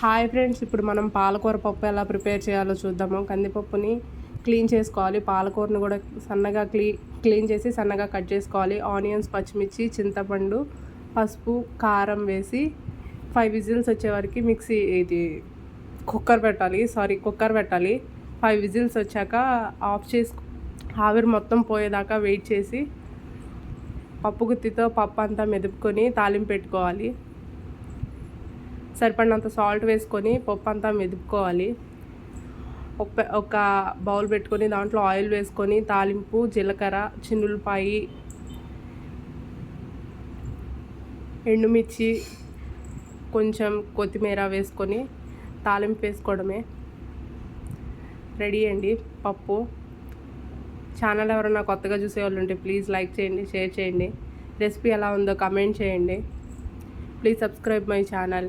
Hi friends ఇప్పుడు మనం పాలకూర పప్పు ఎలా ప్రిపేర్ చేయాలో చూద్దాము. కందిపప్పుని క్లీన్ చేసుకోవాలి. పాలకూరని కూడా సన్నగా క్లీ క్లీన్ చేసి సన్నగా కట్ చేసుకోవాలి. ఆనియన్స్ పచ్చిమిర్చి చింతపండు పసుపు కారం వేసి ఫైవ్ విజిల్స్ వచ్చే వరకు మిక్సీ ఇది కుక్కర్ పెట్టాలి. సారీ కుక్కర్ పెట్టాలి. ఫైవ్ విజిల్స్ వచ్చాక ఆఫ్ చేసి ఆవిరి మొత్తం పోయేదాకా వెయిట్ చేసి పప్పు గుత్తితో పప్పు అంతా మెదుపుకొని తాలింపు పెట్టుకోవాలి. సరిపడినంత సాల్ట్ వేసుకొని పప్పు అంతా మెదుపుకోవాలి. ఒక ఒక బౌల్ పెట్టుకొని దాంట్లో ఆయిల్ వేసుకొని తాలింపు జీలకర్ర చిన్నులపాయి ఎండుమిర్చి కొంచెం కొత్తిమీర వేసుకొని తాలింపు వేసుకోవడమే. రెడీ అండి పప్పు. ఛానల్ ఎవరైనా కొత్తగా చూసే వాళ్ళు ఉంటే ప్లీజ్ లైక్ చేయండి షేర్ చేయండి. రెసిపీ ఎలా ఉందో కమెంట్ చేయండి. Please subscribe my channel.